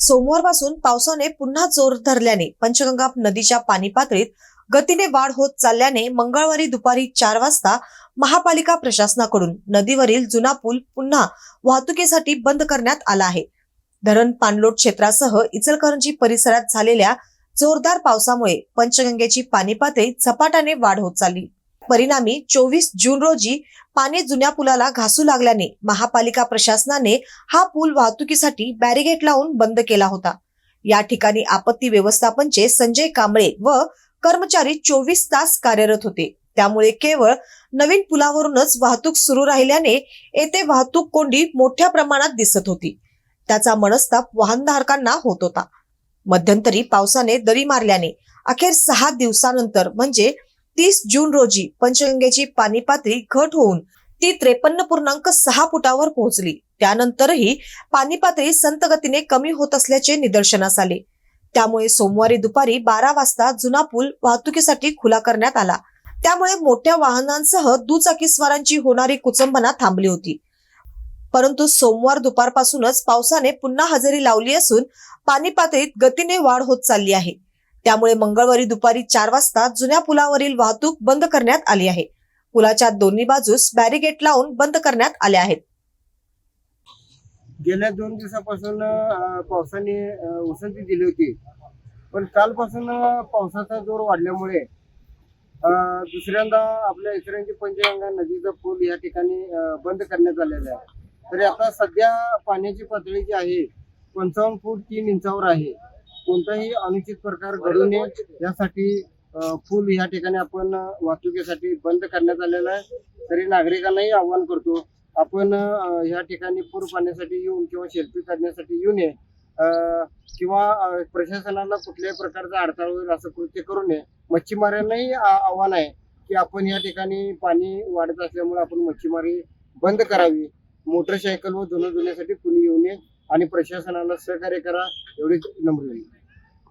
सोमवारपासून पावसाने पुन्हा जोर धरल्याने पंचगंगा नदीच्या पाणी पातळीत गतीने वाढ होत चालल्याने मंगळवारी दुपारी चार वाजता महापालिका प्रशासनाकडून नदीवरील जुना पूल पुन्हा वाहतुकीसाठी बंद करण्यात आला आहे. धरण पाणलोट क्षेत्रासह इचलकरंजी परिसरात झालेल्या जोरदार पावसामुळे पंचगंगेची पाणी पातळी झपाट्याने वाढ होत चालली. परिणामी चोवीस जून रोजी पाणी जुन्या पुलाला घासू लागल्याने महापालिका प्रशासनाने हा पूल वाहतुकीसाठी बॅरिगेट लावून बंद केला होता. या ठिकाणी आपत्ती व्यवस्थापनचे संजय कांबळे व कर्मचारी चोवीस तास कार्यरत होते. त्यामुळे केवळ नवीन पुलावरूनच वाहतूक सुरू राहिल्याने येथे वाहतूक कोंडी मोठ्या प्रमाणात दिसत होती. त्याचा मनस्ताप वाहनधारकांना होत होता. मध्यंतरी पावसाने दरी मारल्याने अखेर सहा दिवसानंतर म्हणजे तीस जून रोजी पंचगंगेची पाणी पातळी घट होऊन ती त्रेपन्न पूर्णांक सहा फुटावर पोहोचली. त्यानंतरही पाणी पातळी संत गतीने कमी होत असल्याचे निदर्शनास आले. त्यामुळे सोमवारी दुपारी बारा वाजता जुना पूल वाहतुकीसाठी खुला करण्यात आला. त्यामुळे मोठ्या वाहनांसह दुचाकीस्वारांची होणारी कुचंबना थांबली होती. परंतु सोमवार दुपारपासूनच पावसाने पुन्हा हजेरी लावली असून पाणी पातळीत गतीने वाढ होत चालली आहे. त्यामुळे मंगळवारी दुपारी चार वाजता जुन्या पुलावरील वाहतूक बंद करण्यात आली आहे. पुलाच्या दोन्ही बाजूस बॅरिगेट लावून बंद करण्यात आले आहेत. गेल्या दोन दिवसापासून पावसाने उसंती दिली होती. पण कालपासून पावसाचा जोर वाढल्यामुळे दुसऱ्यांदा आपल्या इतरांची पंचगंगा नदीचा पूल या ठिकाणी बंद करण्यात आलेला आहे. तरी आता सध्या पाण्याची पातळी जी आहे पंचावन्न फूट तीन इंचावर आहे. कोणताही अनुचित प्रकार घडू नये. यासाठी पूल या ठिकाणी आपण वाहतुकीसाठी बंद करण्यात आलेला आहे. तरी नागरिकांनाही आव्हान करतो आपण या ठिकाणी पूर पाण्यासाठी येऊन किंवा शेल्फी काढण्यासाठी येऊ नये किंवा प्रशासनाला कुठल्याही प्रकारचा अडथळा होईल असं कृत्य करू नये. मच्छीमारांनाही आव्हान आहे की आपण या ठिकाणी पाणी वाढत असल्यामुळे आपण मच्छीमारी बंद करावी. मोटरसायकल व धुणं धुण्यासाठी कुणी येऊ नये आणि प्रशासनाला सहकार्य करा एवढीच नम्र